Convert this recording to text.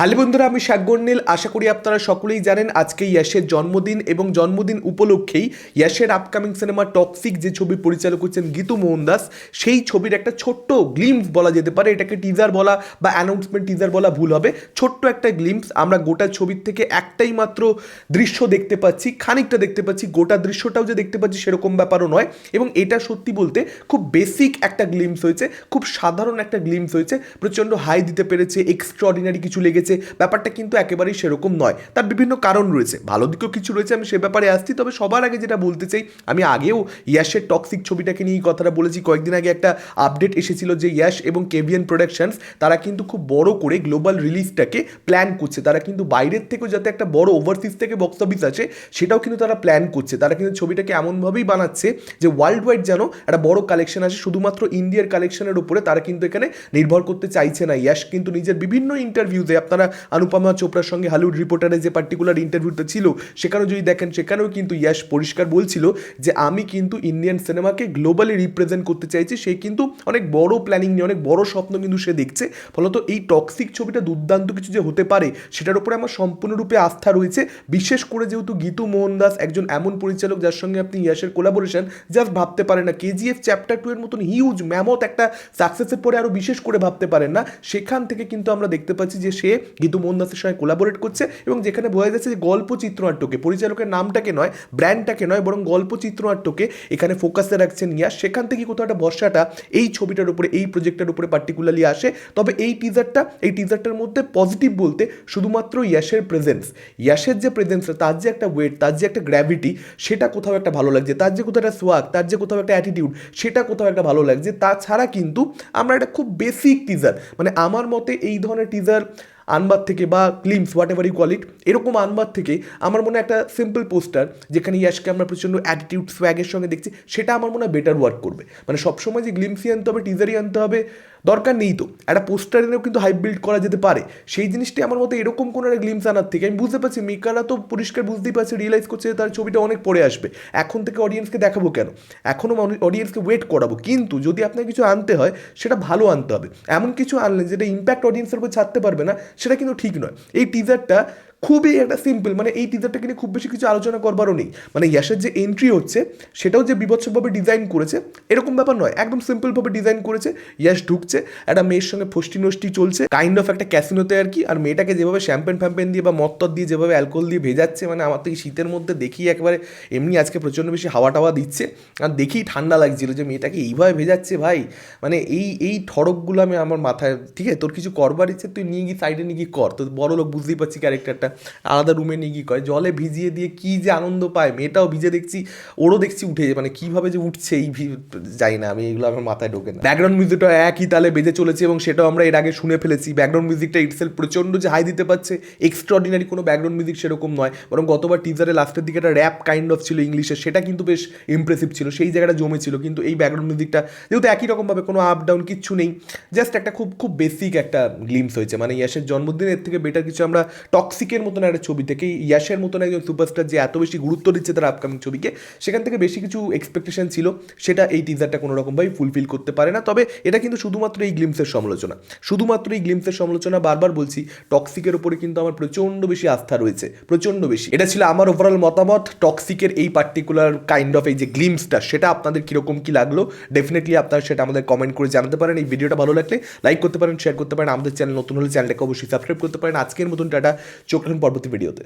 Hello বন্ধুরা, আমি শাকগর্নীল আশা করি আপনারা সকলেই জানেন, আজকে ইয়াশের জন্মদিন এবং জন্মদিন উপলক্ষেই ইয়াশের আপকামিং সিনেমা টক্সিক যে ছবি পরিচালক হচ্ছেন গীতু মোহন দাস, সেই ছবির একটা ছোট্ট গ্লিমস বলা যেতে পারে। এটাকে টিজার বলা বা অ্যানাউন্সমেন্ট টিজার বলা ভুল হবে। ছোট্ট একটা গ্লিমস আমরা গোটা ছবির থেকে একটাই মাত্র দৃশ্য দেখতে পাচ্ছি, খানিকটা দেখতে পাচ্ছি। গোটা দৃশ্যটাও যে দেখতে পাচ্ছি সেরকম ব্যাপারও নয় এবং এটা সত্যি বলতে খুব বেসিক একটা গ্লিমস হয়েছে, খুব সাধারণ একটা গ্লিমস হয়েছে, প্রচণ্ড হাই দিতে পেরেছে এক্সট্রাঅর্ডিনারি কিছু লেগেছে। ব্যাপারটা কিন্তু একেবারেই সেরকম নয়। তার বিভিন্ন কারণ রয়েছে। ভালো দিকও কিছু রয়েছে, আমি সে ব্যাপারে আসছি। তবে সবার আগে যেটা বলতে চাই, আমি আগেও ইয়াশের টক্সিক ছবিটাকে নিয়ে কথাটা বলেছি। কয়েকদিন আগে একটা আপডেট এসেছিল যে ইয়াশ এবং কেভিএন প্রোডাকশনস তারা কিন্তু খুব বড় করে গ্লোবাল রিলিজটাকে প্ল্যান করছে। তারা কিন্তু বাইরের থেকেও যাতে একটা বড় ওভারসিজ থেকে বক্স অফিস আছে সেটাও কিন্তু তারা প্ল্যান করছে। তারা কিন্তু ছবিটাকে এমনভাবেই বানাচ্ছে যে ওয়ার্ল্ড ওয়াইড যেন একটা বড় কালেকশন আসে। শুধুমাত্র ইন্ডিয়ার কালেকশনের উপরে তারা কিন্তু এখানে নির্ভর করতে চাইছে না। ইয়াশ কিন্তু নিজের বিভিন্ন ইন্টারভিউতে আপনারা অনুপমা চোপড়ার সঙ্গে হলিউড রিপোর্টারের যে পার্টিকুলার ইন্টারভিউটা ছিল, সেখানেও যদি দেখেন, সেখানেও কিন্তু ইয়াশ পরিষ্কার বলছিল যে, আমি কিন্তু ইন্ডিয়ান সিনেমাকে গ্লোবালি রিপ্রেজেন্ট করতে চাইছি। সে কিন্তু অনেক বড় প্ল্যানিং নিয়ে, অনেক বড় স্বপ্ন কিন্তু সে দেখছে। ফলত এই টক্সিক ছবিটা দুর্দান্ত কিছু যে হতে পারে, সেটার উপরে আমার সম্পূর্ণরূপে আস্থা রয়েছে। বিশেষ করে যেহেতু গীতু মোহন দাস একজন এমন পরিচালক যার সঙ্গে আপনি ইয়াশের কোলাবোরেশন জাস্ট ভাবতে পারেন না। কেজিএফ চ্যাপ্টার টু এর মতন হিউজ ম্যামত একটা সাকসেসের পরে আরও বিশেষ করে ভাবতে পারেন না। সেখান থেকে কিন্তু আমরা দেখতে পাচ্ছি যে, সে গীতু মোহন দাসের সঙ্গে কোলাবোরেট করছে এবং যেখানে বোঝা যাচ্ছে যে গল্প চিত্রনাট্যকে পরিচালকের নামটাকে নয় ব্র্যান্ডটাকে নয়, বরং গল্প চিত্রনাট্যকে এখানে ফোকাসে রাখছেন ইয়াস সেখান থেকে কোথাও একটা ভরসাটা এই ছবিটার উপরে, এই প্রজেক্টের উপরে পার্টিকুলারলি আসে। তবে এই টিজারটা এই টিজারটার মধ্যে পজিটিভ বলতে শুধুমাত্র ইয়াশের প্রেজেন্স ইয়াশের যে প্রেজেন্সটা তার যে একটা ওয়েট তার যে একটা গ্র্যাভিটি সেটা কোথাও একটা ভালো লাগছে। তার যে কোথাও একটা সোয়াগ তার যে কোথাও একটা অ্যাটিটিউড সেটা কোথাও একটা ভালো লাগছে। তাছাড়া কিন্তু আমরা একটা খুব বেসিক টিজার মানে আমার মতে এই ধরনের টিজার আনবার থেকে বা claims whatever you call it এরকম আনবার থেকে আমার মনে একটা সিম্পল পোস্টার যেখানে ইয়াশকে আমরা প্রচণ্ড অ্যাটিটিউড সোয়াগের সঙ্গে দেখছি, সেটা আমার মনে হয় বেটার ওয়ার্ক করবে। মানে সবসময় যে গ্লিমসই আনতে হবে টিজারই আনতে হবে দরকার নেই তো। একটা পোস্টার এনেও কিন্তু হাইপ বিল্ড করা যেতে পারে। সেই জিনিসটি আমার মতে এরকম কোনো একটা গ্লিমস আনার থেকে। আমি বুঝতে পারছি, মেকাররা তো পরিষ্কার বুঝতেই পারছে রিয়েলাইজ করছে তার ছবিটা অনেক পরে আসবে। এখন থেকে অডিয়েন্সকে দেখাবো কেন? এখনও অডিয়েন্সকে ওয়েট করাবো। কিন্তু যদি আপনাকে কিছু আনতে হয়, সেটা ভালো আনতে হবে। এমন কিছু আনলে যেটা ইম্প্যাক্ট অডিয়েন্সের উপর ছাড়তে পারবে না, সেটা কিন্তু ঠিক নয়। এই টিজারটা খুবই একটা সিম্পল মানে এই টিজারটাকে নিয়ে খুব বেশি কিছু আলোচনা করবারও নেই। মানে ইয়াসের যে এন্ট্রি হচ্ছে, সেটাও যে বিভৎসভাবে ডিজাইন করেছে, এরকম ব্যাপার নয়। একদম সিম্পলভাবে ডিজাইন করেছে, ইয়াস ঢুকছে, একটা মেয়ের সঙ্গে ফষ্টি নষ্টি চলছে কাইন্ড অফ একটা ক্যাসিনোতে আর কি, আর মেয়েটাকে যেভাবে শ্যাম্পেন ফ্যাম্পেন দিয়ে বা মত্তর দিয়ে যেভাবে অ্যালকোহল দিয়ে ভেজাচ্ছে মানে আমার তো শীতের মধ্যে দেখি একবারে এমনি আজকে প্রচণ্ড বেশি হাওয়া টাওয়া দিচ্ছে, আর দেখেই ঠান্ডা লাগছিল যে মেয়েটাকে এইভাবে ভেজাচ্ছে ভাই। মানে এই এই ঠড়কগুলো আমি আমার মাথায়, ঠিক আছে, তোর কিছু করবার ইচ্ছে, তুই নিয়ে গিয়ে সাইডে নিয়ে গিয়ে কর, তোর বড় লোক বুঝতেই পারছি ক্যারেক্টারটা আলাদা রুমে নিয়ে গিয়ে করে জলে ভিজিয়ে দিয়ে কী যে আনন্দ পায়, মেয়েটাও ভিজে দেখছি, ওরও দেখছি উঠে মানে কীভাবে যে উঠছে এই জানি না, আমি এগুলো আমার মাথায় ঢোকে না। ব্যাকগ্রাউন্ড মিউজিকটা একই তালে বেজে চলেছে এবং সেটাও আমরা এর আগে শুনে ফেলেছি। ব্যাকগ্রাউন্ড মিউজিকটা ইটসেল প্রচণ্ড যে হাই দিতে পারছে এক্সট্রাঅর্ডিনারি কোনো ব্যাকগ্রাউন্ড মিউজিক সেরকম নয়, বরং গতবার টিজারে লাস্টের দিকে একটা র্যাপ কাইন্ড অফ ছিল ইংলিশে সেটা কিন্তু বেশ ইমপ্রেসিভ ছিল, সেই জায়গাটা জমেছিল, কিন্তু এই ব্যাকগ্রাউন্ড মিউজিকটা যেহেতু একই রকমভাবে কোনো আপ ডাউন কিচ্ছু নেই জাস্ট একটা খুব খুব বেসিক একটা গ্লিমস হয়েছে। মানে ইয়াসের জন্মদিনের থেকে বেটার কিছু আমরা টক্সিকের মতন একটা ছবি থেকে ইয়াসের মতন একজন সুপারস্টার যে এত বেশি গুরুত্ব দিচ্ছে তার আপকামিং ছবিকে, সেখান থেকে বেশি কিছু এক্সপেকটেশন ছিল, সেটা এই টিজারটা কোনো রকমভাবে ফুলফিল করতে পারে না। তবে এটা কিন্তু শুধুমাত্র এই গ্লিমসের সমালোচনা। শুধুমাত্র এই গ্লিমসের সমালোচনা বারবার বলছি টক্সিকের উপরে কিন্তু আমার প্রচণ্ড বেশি আস্থা রয়েছে, প্রচণ্ড বেশি। এটা ছিল আমার ওভারঅল মতামত টক্সিকের এই পার্টিকুলার কাইন্ড অফ এই যে গ্লিমসটা সেটা আপনাদের কীরকম কী লাগল? ডেফিনেটলি আপনারা সেটা আমাদের কমেন্ট করে জানাতে পারেন। এই ভিডিওটা ভালো লাগলে লাইক করতে পারেন শেয়ার করতে পারেন। আমাদের চ্যানেল নতুন হলে চ্যানেলটাকে অবশ্যই সাবস্ক্রাইব করতে পারেন। আজকের মতন টাটা। চোখ রাখুন পরবর্তী ভিডিওতে